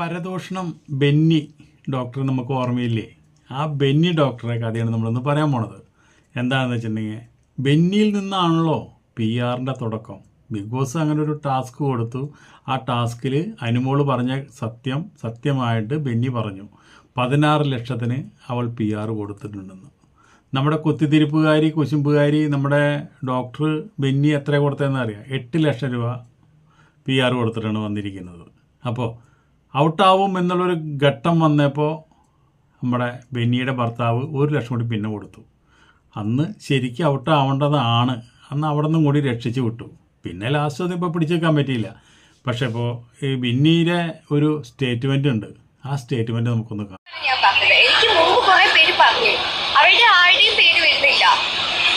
പരദൂഷണം ബെന്നി ഡോക്ടർ നമുക്ക് ഓർമ്മയില്ലേ? ആ ബെന്നി ഡോക്ടറെ കഥയാണ് നമ്മളിന്ന് പറയാൻ പോണത്. എന്താണെന്ന് വെച്ചിട്ടുണ്ടെങ്കിൽ ബെന്നിയിൽ നിന്നാണല്ലോ പി ആറിന്റെ തുടക്കം. ബിഗ് ബോസ് അങ്ങനെ ഒരു ടാസ്ക് കൊടുത്തു. ആ ടാസ്കിൽ അനുമോൾ പറഞ്ഞ സത്യം സത്യമായിട്ട് ബെന്നി പറഞ്ഞു. പതിനാറ് ലക്ഷത്തിന് അവൾ പി ആർ കൊടുത്തിട്ടുണ്ടെന്ന്. നമ്മുടെ കുത്തിത്തിരിപ്പുകാരി കുശുമ്പുകാരി നമ്മുടെ ഡോക്ടർ ബെന്നി എത്ര കൊടുത്തതെന്ന് അറിയാം എട്ട് ലക്ഷം രൂപ പി ആർ കൊടുത്തിട്ടാണ് വന്നിരിക്കുന്നത്. അപ്പോൾ ഔട്ടാവും എന്നുള്ളൊരു ഘട്ടം വന്നപ്പോൾ നമ്മുടെ ബെന്നിയുടെ ഭർത്താവ് ഒരു ലക്ഷം കൂടി പിന്നെ കൊടുത്തു. അന്ന് ശരിക്കും ഔട്ടാവേണ്ടതാണ്. അന്ന് അവിടെ നിന്നും കൂടി രക്ഷിച്ചു വിട്ടു. പിന്നെ ലാസ്റ്റ് ഒന്നും ഇപ്പോൾ പിടിച്ചേക്കാൻ പറ്റിയില്ല. പക്ഷേ ഇപ്പോൾ ഈ ബിന്നിയുടെ ഒരു സ്റ്റേറ്റ്മെന്റ് ഉണ്ട്. ആ സ്റ്റേറ്റ്മെന്റ് നമുക്കൊന്ന് കാണാം. ഞാൻ കുറേ പേര് പറഞ്ഞു. അവരുടെ പേര് വരുന്നില്ല.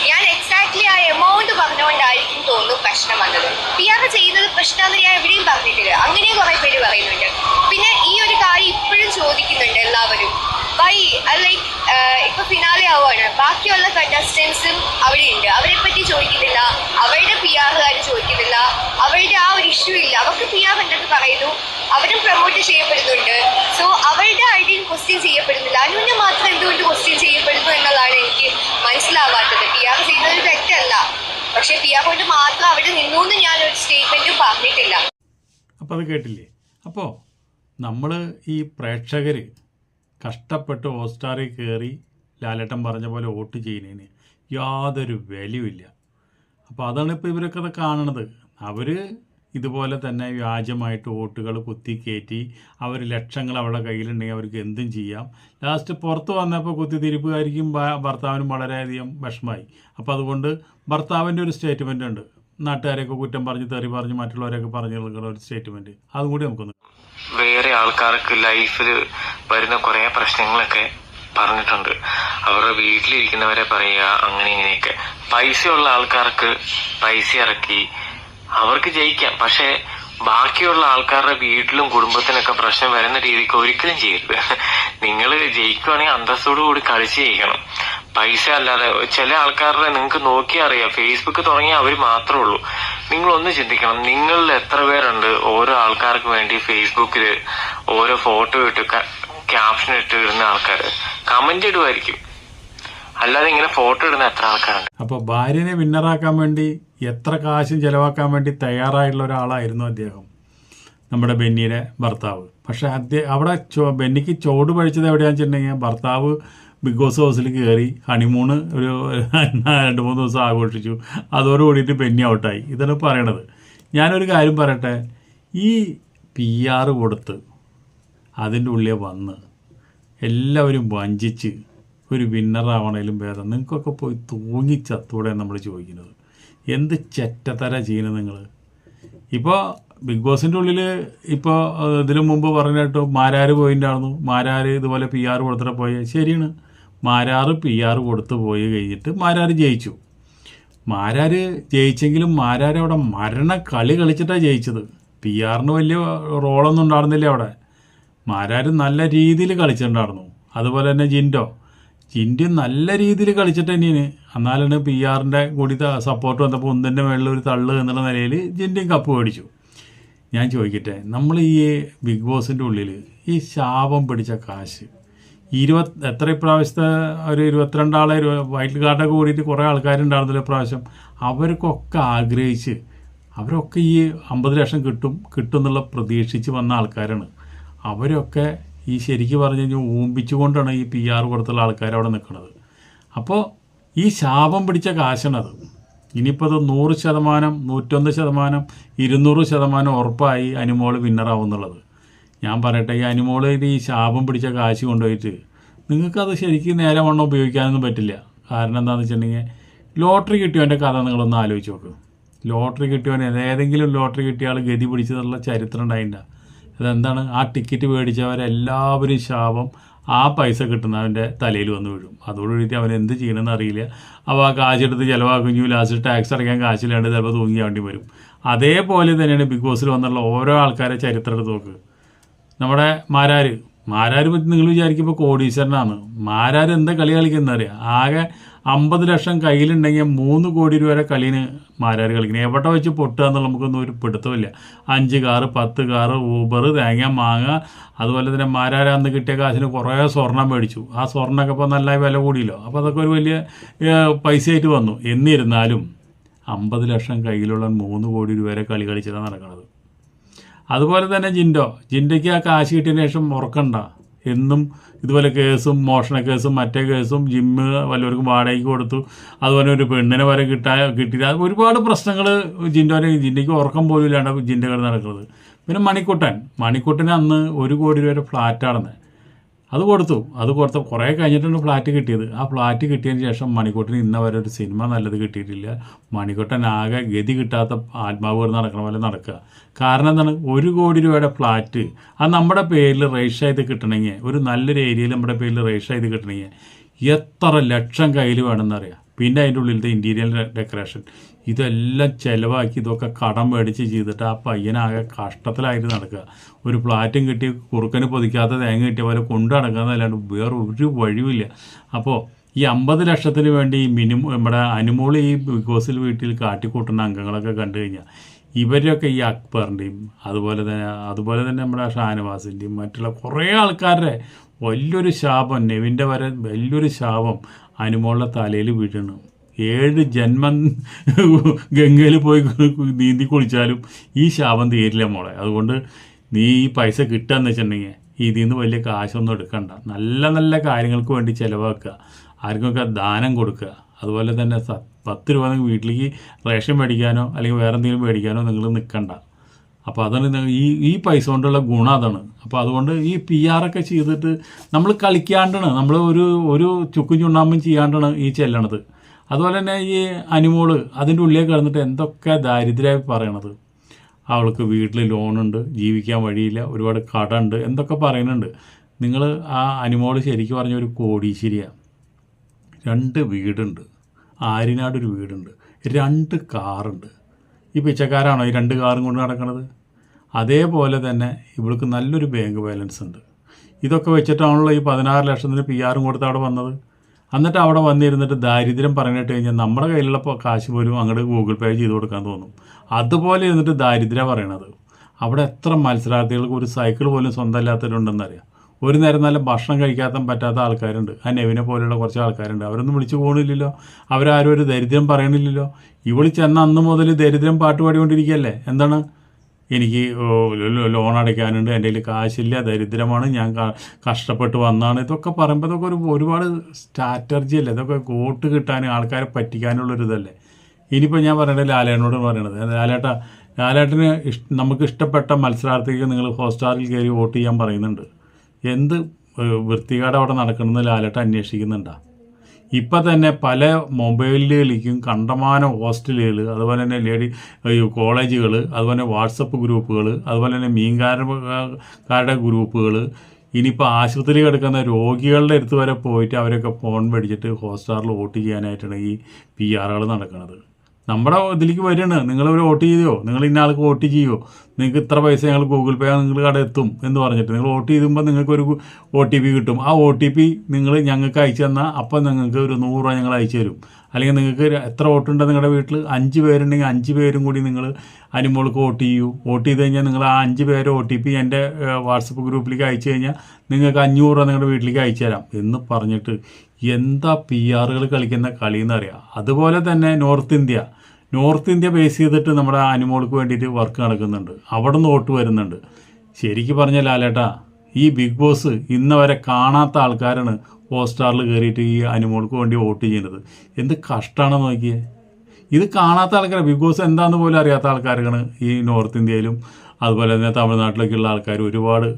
ഞാൻ എക്സാക്ട്ലി ആ എമൗണ്ട് പറഞ്ഞുകൊണ്ടായിരിക്കും തോന്നുന്നു പ്രശ്നം വന്നത്. പി ആർ ചെയ്യുന്നത് പ്രശ്നമെന്ന് ഞാൻ എവിടെയും പറഞ്ഞിട്ടില്ല. അങ്ങനെ കുറെ പേര് പറയുന്നുണ്ട്. ബാക്കിയുള്ള കണ്ടസ്റ്റൻസും അവിടെ ഉണ്ട് അവരെ പറ്റി ചോദിക്കുന്നില്ല. അവരുടെ പി ആറുകാർ ചോദിക്കുന്നില്ല. അവരുടെ ആ ഒരു ഇഷ്യൂ ഇല്ല. അവർക്ക് പി ആർ ഉണ്ടെന്ന് പറയുന്നു. അവരും പ്രൊമോട്ട് ചെയ്യപ്പെടുന്നുണ്ട്. സോ അവരുടെ ഐഡിയും ക്വസ്റ്റ്യൻ ചെയ്യപ്പെടുന്നില്ല. അനുവിനെ മാത്രം എന്തുകൊണ്ട് ക്വസ്റ്റ്യൻ ചെയ്യപ്പെടുന്നു എന്നുള്ളതാണ് എനിക്ക് മനസ്സിലാവാത്തത്. പി ആർ ചെയ്യുന്നത് തെറ്റല്ല. പക്ഷെ പി ആർ കൊണ്ട് മാത്രം അവിടെ നിന്നു എന്ന് ഞാൻ ഒരു സ്റ്റേറ്റ്മെന്റും പറഞ്ഞിട്ടില്ല. അപ്പോൾ അത് കേട്ടില്ലേ? അപ്പോൾ നമ്മൾ ഈ പ്രേക്ഷകർ കഷ്ടപ്പെട്ട് ഹോട്ട്സ്റ്റാറിൽ കയറി ലാലേട്ടൻ പറഞ്ഞ പോലെ വോട്ട് ചെയ്യുന്നതിന് യാതൊരു വിലയുമില്ല അപ്പോൾ അതാണ് ഇപ്പോൾ ഇവരൊക്കെ കാണണത്. അവർ ഇതുപോലെ തന്നെ വ്യാജമായിട്ട് വോട്ടുകൾ കുത്തി കുത്തിക്കയറ്റി അവർ ലക്ഷങ്ങൾ അവരുടെ കയ്യിലുണ്ടെങ്കിൽ അവർക്ക് എന്തും ചെയ്യാം. ലാസ്റ്റ് പുറത്ത് വന്നപ്പോൾ കുത്തിത്തിരിപ്പുകാരിക്കും ഭർത്താവിനും വളരെയധികം വിഷമായി. അപ്പോൾ അതുകൊണ്ട് ഭർത്താവിന്റെ ഒരു സ്റ്റേറ്റ്മെന്റ് ഉണ്ട്. നാട്ടുകാരെയൊക്കെ കുറ്റം പറഞ്ഞ് തെറി പറഞ്ഞ് മറ്റുള്ളവരെയൊക്കെ പറഞ്ഞു നൽകുന്ന ഒരു സ്റ്റേറ്റ്മെന്റ് അതും കൂടി നമുക്കൊന്ന് വേറെ ആൾക്കാർക്ക് ലൈഫിൽ വരുന്ന കുറേ പ്രശ്നങ്ങളൊക്കെ പറഞ്ഞിട്ടുണ്ട്. അവരുടെ വീട്ടിലിരിക്കുന്നവരെ പറയുക അങ്ങനെ ഇങ്ങനെയൊക്കെ. പൈസയുള്ള ആൾക്കാർക്ക് പൈസ ഇറക്കി അവർക്ക് ജയിക്കാം. പക്ഷെ ബാക്കിയുള്ള ആൾക്കാരുടെ വീട്ടിലും കുടുംബത്തിനൊക്കെ പ്രശ്നം വരുന്ന രീതിക്ക് ഒരിക്കലും ചെയ്യരുത്. നിങ്ങൾ ജയിക്കുവാണെങ്കിൽ അന്തസ്സോടുകൂടി കളിച്ച് ജയിക്കണം. പൈസ അല്ലാതെ ചില ആൾക്കാരുടെ നിങ്ങൾക്ക് നോക്കി അറിയാം. ഫേസ്ബുക്ക് തുടങ്ങിയ അവർ മാത്രമേ ഉള്ളൂ. നിങ്ങൾ ഒന്ന് ചിന്തിക്കണം. നിങ്ങളിൽ എത്ര പേരുണ്ട്? ഓരോ ആൾക്കാർക്ക് വേണ്ടി ഫേസ്ബുക്കിൽ ഓരോ ഫോട്ടോ ഇട്ട് ക്യാപ്ഷൻ ഇട്ട് ഇടുന്ന ആൾക്കാർ കമന്റ് ഇടുമായിരിക്കും അല്ലാതെ ഇങ്ങനെ ഫോട്ടോ ഇടുന്ന എത്ര ആൾക്കാരുണ്ട്? അപ്പൊ ഭാര്യനെ വിന്നറാക്കാൻ വേണ്ടി എത്ര കാശും ചെലവാക്കാൻ വേണ്ടി തയ്യാറായിട്ടുള്ള ഒരാളായിരുന്നു അദ്ദേഹം. നമ്മുടെ ബെന്നിയുടെ ഭർത്താവ്. പക്ഷെ അദ്ദേഹം അവിടെ ബെന്നിക്ക് ചോട് പഴിച്ചത് എവിടെയാണെന്ന് വെച്ചിട്ടുണ്ടെങ്കിൽ ഭർത്താവ് ബിഗ് ബോസ് ഹൗസിൽ കയറി ഹണിമൂണ് ഒരു രണ്ട് മൂന്ന് ദിവസം ആഘോഷിച്ചു. അതോട് കൂടിയിട്ട് ബെന്നി ഔട്ടായി ഇതാണ് പറയണത്. ഞാനൊരു കാര്യം പറയട്ടെ. ഈ പി ആർ കൊടുത്ത് അതിന്റെ ഉള്ളിൽ വന്ന് എല്ലാവരും വഞ്ചിച്ച് ഒരു വിന്നറാവണേലും വേറെ നിങ്ങൾക്കൊക്കെ പോയി തൂങ്ങി ചത്തൂടെ നമ്മൾ ചോദിക്കുന്നത്. എന്ത് ചെറ്റത്തര ചെയ്യുന്നത് നിങ്ങൾ? ഇപ്പോൾ ബിഗ് ബോസിന്റെ ഉള്ളിൽ ഇപ്പോൾ ഇതിനു മുമ്പ് പറഞ്ഞിട്ട് മാരാർ പോയിന്റായിരുന്നു മാരാർ ഇതുപോലെ പി ആർ കൊടുത്തിട്ട് പോയ. ശരിയാണ്. മാരാർ പി ആർ കൊടുത്ത് പോയി കഴിഞ്ഞിട്ട് മാരാർ ജയിച്ചു. മാരാർ ജയിച്ചെങ്കിലും മാരാർ അവിടെ മരണ കളി കളിച്ചിട്ടാണ് ജയിച്ചത്. പി ആറിന് വലിയ റോളൊന്നും ഉണ്ടായിരുന്നില്ല അവിടെ. മാരാർ നല്ല രീതിയിൽ കളിച്ചിട്ടുണ്ടായിരുന്നു. അതുപോലെ തന്നെ ജിൻഡോ. ജിൻഡി നല്ല രീതിയിൽ കളിച്ചിട്ട് തന്നെയാണ്. എന്നാലാണ് പി ആറിന്റെ കൂടി സപ്പോർട്ട് വന്നപ്പോൾ ഒന്നിന്റെ മേളിൽ ഒരു തള്ള് എന്നുള്ള നിലയിൽ ജിൻഡിയും കപ്പ് മേടിച്ചു. ഞാൻ ചോദിക്കട്ടെ നമ്മൾ ഈ ബിഗ് ബോസിന്റെ ഉള്ളിൽ ഈ ശാപം പിടിച്ച കാശ് ഇരുപത് എത്ര ഇപ്രാവശ്യത്തെ ഒരു ഇരുപത്തിരണ്ടാളെ വൈറ്റ് കാർഡൊക്കെ കൂടിയിട്ട് കുറേ ആൾക്കാരുണ്ടായിരുന്നല്ലോ ഇപ്രാവശ്യം അവർക്കൊക്കെ ആഗ്രഹിച്ച് അവരൊക്കെ ഈ അമ്പത് ലക്ഷം കിട്ടും കിട്ടും എന്നുള്ള പ്രതീക്ഷിച്ച് വന്ന ആൾക്കാരാണ്. അവരൊക്കെ ഈ ശരിക്ക് പറഞ്ഞു കഴിഞ്ഞാൽ ഊമ്പിച്ചുകൊണ്ടാണ് ഈ പി ആർ കൊടുത്തുള്ള ആൾക്കാർ അവിടെ നിൽക്കുന്നത് അപ്പോൾ ഈ ശാപം പിടിച്ച കാശാണത്. ഇനിയിപ്പോൾ അത് നൂറ് ശതമാനം നൂറ്റൊന്ന് ശതമാനം ഇരുന്നൂറ് ശതമാനം ഉറപ്പായി അനുമോൾ വിന്നറാവുന്നുള്ളത് ഞാൻ പറയട്ടെ ഈ അനുമോളിൽ ഈ ശാപം പിടിച്ച കാശ് കൊണ്ടുപോയിട്ട് നിങ്ങൾക്കത് ശരിക്കും നേരെ വണ്ണം ഉപയോഗിക്കാനൊന്നും പറ്റില്ല. കാരണം എന്താണെന്ന് വെച്ചിട്ടുണ്ടെങ്കിൽ ലോട്ടറി കിട്ടിയവന്റെ കഥ നിങ്ങളൊന്ന് ആലോചിച്ച് നോക്ക്. ലോട്ടറി കിട്ടിയവൻ ഏതെങ്കിലും ലോട്ടറി കിട്ടിയ ആൾ ഗതി പിടിച്ചതുള്ള ചരിത്രം ഉണ്ടായില്ല അതെന്താണ് ആ ടിക്കറ്റ് മേടിച്ചവരെല്ലാവരും ശാപം. ആ പൈസ കിട്ടുന്നവന്റെ തലയിൽ വന്ന് വീഴും. അതോടുകൂടിയിട്ട് അവൻ എന്ത് ചെയ്യണമെന്ന് അറിയില്ല. അപ്പോൾ ആ കാശെടുത്ത് ചിലവാക്കുകയും ലാസ്റ്റ് ടാക്സ് അടയ്ക്കാൻ കാശില്ലാണ്ട് ചിലപ്പോൾ തൂങ്ങിയാണ്ടി വരും. അതേപോലെ തന്നെയാണ് ബിഗ് ബോസിൽ വന്നുള്ള ഓരോ ആൾക്കാരെ ചരിത്രം എടുത്ത് നോക്ക്. നമ്മുടെ മാരാര്. മാരാര് പറ്റി നിങ്ങൾ വിചാരിക്കുമ്പോൾ കോടീശ്വരനാണ്. മാരാര് എന്താ കളി കളിക്കുന്നറിയാം ആകെ അമ്പത് ലക്ഷം കയ്യിലുണ്ടെങ്കിൽ മൂന്ന് കോടി രൂപ വരെ കളിന് മാരാർ കളിക്കുന്നത് എവിടെ വെച്ച് പൊട്ടുക എന്നുള്ള നമുക്കൊന്നും ഒരു പിടുത്തമില്ല അഞ്ച് കാറ് പത്ത് കാറ് ഊബർ തേങ്ങ മാങ്ങ അതുപോലെ തന്നെ മാരാർ അന്ന് കിട്ടിയ കാശിന് കുറേ സ്വർണം മേടിച്ചു. ആ സ്വർണമൊക്കെ ഇപ്പോൾ നല്ല വില കൂടിയല്ലോ. അപ്പോൾ അതൊക്കെ ഒരു വലിയ പൈസയായിട്ട് വന്നു. എന്നിരുന്നാലും അമ്പത് ലക്ഷം കയ്യിലുള്ള മൂന്ന് കോടി രൂപ വരെ കളി കളിച്ചിട്ടാണ് നടക്കുന്നത് അതുപോലെ തന്നെ ജിൻഡോ. ജിൻഡയ്ക്ക് ആ കാശ് കിട്ടിയതിന് ശേഷം ഉറക്കണ്ട. എന്നും ഇതുപോലെ കേസും മോഷണ കേസും മറ്റേ കേസും ജിമ്മ് വല്ലവർക്കും വാടകയ്ക്ക് കൊടുത്തു. അതുപോലെ ഒരു പെണ്ണിനെ വരെ കിട്ടാ കിട്ടിയില്ല. ഒരുപാട് പ്രശ്നങ്ങൾ ജിന്റെ ജിന്റെക്ക് ഉറക്കം പോലും ഇല്ലാണ്ട് ജിന്റെ ജിൻഡകൾ നടക്കുന്നത്. പിന്നെ മണിക്കുട്ടൻ. മണിക്കുട്ടൻ അന്ന് ഒരു കോടി രൂപ ഫ്ലാറ്റാണെന്ന്. അത് കൊടുത്തു. അത് കൊടുത്ത കുറേ കഴിഞ്ഞിട്ടാണ് ഫ്ലാറ്റ് കിട്ടിയത്. ആ ഫ്ലാറ്റ് കിട്ടിയതിന് ശേഷം മണിക്കൂട്ടിന് ഇന്ന വരെ ഒരു സിനിമ നല്ലത് കിട്ടിയിട്ടില്ല. മണിക്കൂട്ടൻ ആകെ ഗതി കിട്ടാത്ത ആത്മാവ് നടക്കണ പോലെ നടക്കുക. കാരണം എന്താണ്? ഒരു കോടി രൂപയുടെ ഫ്ലാറ്റ്. അത് നമ്മുടെ പേരിൽ രജിസ്റ്റർ ചെയ്ത് കിട്ടണമെങ്കിൽ ഒരു നല്ലൊരു ഏരിയയിൽ നമ്മുടെ പേരിൽ രജിസ്റ്റർ ചെയ്ത് കിട്ടണമെങ്കിൽ എത്ര ലക്ഷം കയ്യിൽ വേണമെന്നറിയാം. പിന്നെ അതിന്റെ ഉള്ളിലത്തെ ഇന്റീരിയർ ഡെക്കറേഷൻ ഇതെല്ലാം ചിലവാക്കി ഇതൊക്കെ കടം മേടിച്ച് ചെയ്തിട്ട് ആ പയ്യനാകെ കഷ്ടത്തിലായിട്ട് നടക്കുക. ഒരു ഫ്ലാറ്റും കിട്ടി കുറുക്കന് പൊതിക്കാത്ത തേങ്ങ കിട്ടിയ പോലെ കൊണ്ടു നടക്കാന്നല്ലാണ്ട് വേറെ ഒരു വഴിയുമില്ല. അപ്പോൾ ഈ അമ്പത് ലക്ഷത്തിന് വേണ്ടി മിനിമം നമ്മുടെ അനുമോൾ ഈ ബിഗ് ബോസിൽ വീട്ടിൽ കാട്ടിക്കൂട്ടുന്ന അംഗങ്ങളൊക്കെ കണ്ടു കഴിഞ്ഞാൽ ഇവരൊക്കെ ഈ അക്ബറിന്റെയും അതുപോലെ തന്നെ അതുപോലെ തന്നെ നമ്മുടെ ഷാനവാസിന്റെയും മറ്റുള്ള കുറേ ആൾക്കാരുടെ വലിയൊരു ശാപം നെവിന്റെ വരെ വലിയൊരു ശാപം അനുമോളുടെ തലയിൽ വീഴണം ഏഴ് ജന്മം ഗംഗയിൽ പോയി നീന്തി കുളിച്ചാലും ഈ ശാപം തീരില്ല മോളെ. അതുകൊണ്ട് നീ ഈ പൈസ കിട്ടുകയെന്ന് വെച്ചിട്ടുണ്ടെങ്കിൽ ഇതിൽ നിന്ന് വലിയ കാശൊന്നും എടുക്കണ്ട. നല്ല നല്ല കാര്യങ്ങൾക്ക് വേണ്ടി ചിലവാക്കുക. ആർക്കൊക്കെ ദാനം കൊടുക്കുക. അതുപോലെ തന്നെ പത്ത് രൂപ നിങ്ങൾ വീട്ടിലേക്ക് റേഷൻ മേടിക്കാനോ അല്ലെങ്കിൽ വേറെ എന്തെങ്കിലും മേടിക്കാനോ നിങ്ങൾ നിൽക്കണ്ട അപ്പോൾ അതാണ് ഈ ഈ പൈസ കൊണ്ടുള്ള ഗുണം അതാണ്. അപ്പോൾ അതുകൊണ്ട് ഈ പി ആറൊക്കെ ചെയ്തിട്ട് നമ്മൾ കളിക്കാണ്ടാണ്. നമ്മൾ ഒരു ഒരു ചുക്കും ചുണ്ണാമ്പും ചെയ്യാണ്ടാണ് ഈ ചെല്ലണത്. അതുപോലെ തന്നെ ഈ അനിമോൾ അതിന്റെ ഉള്ളിലേക്ക് കിടന്നിട്ട് എന്തൊക്കെ ദാരിദ്ര്യമായി പറയണത്. അവൾക്ക് വീട്ടിൽ ലോണുണ്ട് ജീവിക്കാൻ വഴിയില്ല ഒരുപാട് കടമുണ്ട് എന്തൊക്കെ പറയുന്നുണ്ട്. നിങ്ങൾ ആ അനിമോൾ ശരിക്കും പറഞ്ഞ ഒരു കോടീശ്ശേരിയാണ് രണ്ട് വീടുണ്ട്. ആര്യനാട് ഒരു വീടുണ്ട്. രണ്ട് കാറുണ്ട്. ഈ പിച്ചക്കാരാണോ ഈ രണ്ട് കാറും കൊണ്ട് നടക്കുന്നത് അതേപോലെ തന്നെ ഇവൾക്ക് നല്ലൊരു ബാങ്ക് ബാലൻസ് ഉണ്ട്. ഇതൊക്കെ വെച്ചിട്ടാണല്ലോ ഈ പതിനാറ് ലക്ഷത്തിന് പി ആറും കൊടുത്ത് അവിടെ വന്നത്. എന്നിട്ട് അവിടെ വന്നിരുന്നിട്ട് ദാരിദ്ര്യം പറഞ്ഞിട്ട് കഴിഞ്ഞാൽ നമ്മുടെ കയ്യിലുള്ള കാശ് പോലും അങ്ങോട്ട് ഗൂഗിൾ പേ ചെയ്ത് കൊടുക്കാൻ തോന്നും. അതുപോലെ ഇരുന്നിട്ട് ദാരിദ്ര്യം പറയണത്. അവിടെ എത്ര മത്സരാർത്ഥികൾക്ക് ഒരു സൈക്കിൾ പോലും സ്വന്തം ഇല്ലാത്തവരുണ്ടെന്നറിയാം. ഒരു നേരം നല്ല ഭക്ഷണം കഴിക്കാത്ത പറ്റാത്ത ആൾക്കാരുണ്ട്. ആ നെവിനെ പോലെയുള്ള കുറച്ച് ആൾക്കാരുണ്ട്. അവരൊന്നും വിളിച്ചു പോകണില്ലല്ലോ അവരാരും ഒരു ദരിദ്രം പറയണില്ലല്ലോ. ഇവിളി ചെന്ന അന്ന് മുതൽ ദരിദ്രം പാട്ട് പാടിക്കൊണ്ടിരിക്കുകയല്ലേ? എന്താണ്? എനിക്ക് ലോൺ അടയ്ക്കാനുണ്ട്. എന്റെ കയ്യിൽ കാശില്ല. ദരിദ്രമാണ്. ഞാൻ കഷ്ടപ്പെട്ട് വന്നാണ്. ഇതൊക്കെ പറയുമ്പോൾ ഇതൊക്കെ ഒരു ഒരുപാട് സ്ട്രാറ്റർജി അല്ലേ? ഇതൊക്കെ വോട്ട് കിട്ടാനും ആൾക്കാരെ പറ്റിക്കാനുള്ളൊരു ഇതല്ലേ ഇനിയിപ്പോൾ ഞാൻ പറയേണ്ടത് ലാലേട്ടനോട് പറയണത്. ലാലേട്ട ലാലേട്ടന് ഇഷ് നമുക്ക് ഇഷ്ടപ്പെട്ട മത്സരാർത്ഥിക്ക് നിങ്ങൾ ഹോട്ട്സ്റ്റാറിൽ കയറി വോട്ട് ചെയ്യാൻ പറയുന്നുണ്ട്. എന്ത് വൃത്തികേട് അവിടെ നടക്കണമെന്ന് ലാലേട്ട അന്വേഷിക്കുന്നുണ്ടാ? ഇപ്പം തന്നെ പല മൊബൈലുകളിലേക്കും കണ്ടമാന ഹോസ്റ്റലുകൾ അതുപോലെ തന്നെ ലേഡി കോളേജുകൾ അതുപോലെ തന്നെ വാട്സപ്പ് ഗ്രൂപ്പുകൾ അതുപോലെ തന്നെ മീൻകാരക്കാരുടെ ഗ്രൂപ്പുകൾ ഇനിയിപ്പോൾ ആശുപത്രി കിടക്കുന്ന രോഗികളുടെ അടുത്ത് വരെ പോയിട്ട് അവരൊക്കെ ഫോൺ മേടിച്ചിട്ട് ഹോട്ട്സ്റ്റാറിൽ വോട്ട് ചെയ്യാനായിട്ടാണ് ഈ പി ആറുകൾ നടക്കുന്നത് നമ്മുടെ ഇതിലേക്ക് വരികയാണ്. നിങ്ങൾ ഒരു വോട്ട് ചെയ്തോ നിങ്ങൾ ഇന്ന ആൾക്ക് വോട്ട് ചെയ്യോ നിങ്ങൾക്ക് ഇത്ര പൈസ ഞങ്ങൾ ഗൂഗിൾ പേ നിങ്ങൾ കട എത്തും എന്ന് പറഞ്ഞിട്ട്. നിങ്ങൾ വോട്ട് ചെയ്യുമ്പോൾ നിങ്ങൾക്ക് ഒരു ഒ ടി പി കിട്ടും. ആ ഒ ടി പി നിങ്ങൾ ഞങ്ങൾക്ക് അയച്ചു തന്നാൽ അപ്പം നിങ്ങൾക്ക് ഒരു നൂറ് രൂപ ഞങ്ങൾ അയച്ചു തരും. അല്ലെങ്കിൽ നിങ്ങൾക്ക് എത്ര വോട്ടുണ്ട് നിങ്ങളുടെ വീട്ടിൽ അഞ്ച് പേരുണ്ടെങ്കിൽ അഞ്ച് പേരും കൂടി നിങ്ങൾ അനിമോൾക്ക് വോട്ട് ചെയ്യൂ. വോട്ട് ചെയ്ത് കഴിഞ്ഞാൽ നിങ്ങൾ ആ അഞ്ച് പേര് ഒ ടി പി എന്റെ വാട്സപ്പ് ഗ്രൂപ്പിലേക്ക് അയച്ചു കഴിഞ്ഞാൽ നിങ്ങൾക്ക് അഞ്ഞൂറ് രൂപ നിങ്ങളുടെ വീട്ടിലേക്ക് അയച്ചു തരാം എന്ന് പറഞ്ഞിട്ട് എന്താ പി ആറുകൾ കളിക്കുന്ന കളി എന്നറിയാം അതുപോലെ തന്നെ north India. North India base ചെയ്തിട്ട് നമ്മുടെ അനിമോൾക്ക് വേണ്ടിയിട്ട് വർക്ക് നടക്കുന്നുണ്ട്. അവിടെ നിന്ന് വോട്ട് വരുന്നുണ്ട്. ശരിക്കും പറഞ്ഞാൽ ലാലേട്ടാ ഈ ബിഗ് ബോസ് ഇന്ന് വരെ കാണാത്ത ആൾക്കാരാണ് ഹോട്ട്സ്റ്റാറിൽ കയറിയിട്ട് ഈ അനിമോൾക്ക് വേണ്ടി വോട്ട് ചെയ്യുന്നത്. എന്ത് കഷ്ടമാണ് നോക്കിയേ. ഇത് കാണാത്ത ആൾക്കാർ ബിഗ് ബോസ് എന്താണെന്ന് പോലും അറിയാത്ത ആൾക്കാരാണ് ഈ നോർത്ത് ഇന്ത്യയിലും അതുപോലെ തന്നെ തമിഴ്നാട്ടിലൊക്കെയുള്ള ആൾക്കാർ ഒരുപാട്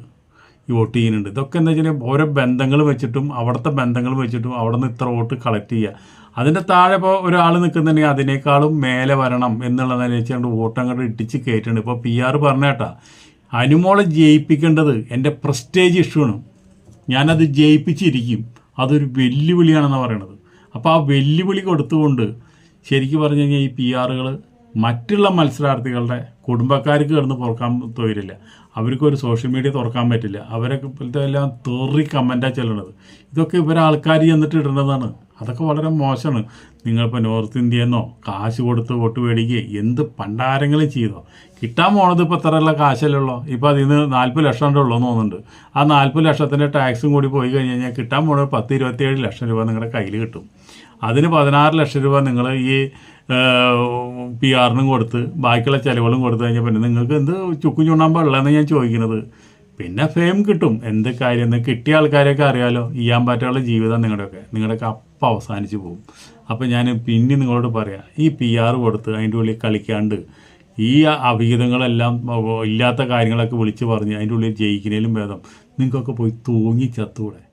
വോട്ട് ചെയ്യുന്നുണ്ട്. ഇതൊക്കെ എന്താ വെച്ചാൽ ഓരോ ബന്ധങ്ങൾ വെച്ചിട്ടും അവിടുത്തെ ബന്ധങ്ങൾ വെച്ചിട്ടും അവിടെ നിന്ന് ഇത്ര വോട്ട് കളക്ട് ചെയ്യുക. അതിന്റെ താഴെ ഇപ്പോൾ ഒരാൾ നിൽക്കുന്നുണ്ടെങ്കിൽ അതിനേക്കാളും മേലെ വരണം എന്നുള്ള നിലച്ചുകൊണ്ട് വോട്ട് അങ്ങോട്ട് ഇടിച്ച് കയറ്റുന്നുണ്ട് ഇപ്പോൾ പി ആർ പറഞ്ഞേട്ടാ അനുമോളെ ജയിപ്പിക്കേണ്ടത് എന്റെ പ്രസ്റ്റേജ് ഇഷ്യൂ ആണ്. ഞാനത് ജയിപ്പിച്ചിരിക്കും. അതൊരു വെല്ലുവിളിയാണെന്നാണ് പറയണത്. അപ്പോൾ ആ വെല്ലുവിളി കൊടുത്തുകൊണ്ട് ശരിക്കും പറഞ്ഞു കഴിഞ്ഞാൽ ഈ പി ആറുകൾ മറ്റുള്ള മത്സരാർത്ഥികളുടെ കുടുംബക്കാർക്ക് കിടന്ന് തുറക്കാൻ തൊഴിലില്ല. അവർക്കൊരു സോഷ്യൽ മീഡിയ തുറക്കാൻ പറ്റില്ല. അവരൊക്കെ ഇപ്പോഴത്തെ എല്ലാം തേറി കമന്റാണ് ചെല്ലണത്. ഇതൊക്കെ ഇവരെ ആൾക്കാർ ചെന്നിട്ട് ഇടേണ്ടതാണ് അതൊക്കെ വളരെ മോശമാണ്. നിങ്ങളിപ്പോൾ നോർത്ത് ഇന്ത്യന്നോ കാശ് കൊടുത്ത് വോട്ട് മേടിക്കുക എന്ത് പണ്ടാരെങ്കിലും ചെയ്തോ. കിട്ടാൻ പോണത് ഇപ്പോൾ ഇത്രയുള്ള ഉള്ളൂ? ഇപ്പോൾ അതിൽ നിന്ന് നാൽപ്പത് ലക്ഷം ഉള്ളൂ എന്ന് തോന്നുന്നുണ്ട്. ആ നാൽപ്പത് ലക്ഷത്തിന്റെ ടാക്സും കൂടി പോയി കഴിഞ്ഞ് കഴിഞ്ഞാൽ കിട്ടാൻ പോണത് പത്ത് ഇരുപത്തിയേഴ് ലക്ഷം രൂപ നിങ്ങളുടെ കയ്യിൽ കിട്ടും. അതിന് പതിനാറ് ലക്ഷം രൂപ നിങ്ങൾ ഈ പി ആറിനും കൊടുത്ത് ബാക്കിയുള്ള ചിലവുകളും കൊടുത്തു കഴിഞ്ഞാൽ പിന്നെ നിങ്ങൾക്ക് എന്ത് ചുക്കും ചുണ്ണാമ്പ എന്ന് ഞാൻ ചോദിക്കുന്നത്. പിന്നെ ഫെയിം കിട്ടും. എന്ത് കാര്യം? കിട്ടിയ ആൾക്കാരെയൊക്കെ അറിയാലോ. ചെയ്യാൻ പറ്റാനുള്ള ജീവിതം നിങ്ങളുടെയൊക്കെ. നിങ്ങളുടെയൊക്കെ അപ്പം അവസാനിച്ച് പോകും. അപ്പോൾ ഞാൻ പിന്നെ നിങ്ങളോട് പറയാം ഈ പി ആർ കൊടുത്ത് അതിന്റെ ഉള്ളിൽ കളിക്കാണ്ട് ഈ അവിഹിതങ്ങളെല്ലാം ഇല്ലാത്ത കാര്യങ്ങളൊക്കെ വിളിച്ച് പറഞ്ഞ് അതിന്റെ ഉള്ളിൽ ജയിക്കുന്നതിലും ഭേദം. നിങ്ങൾക്കൊക്കെ പോയി തൂങ്ങി ചത്തൂടെ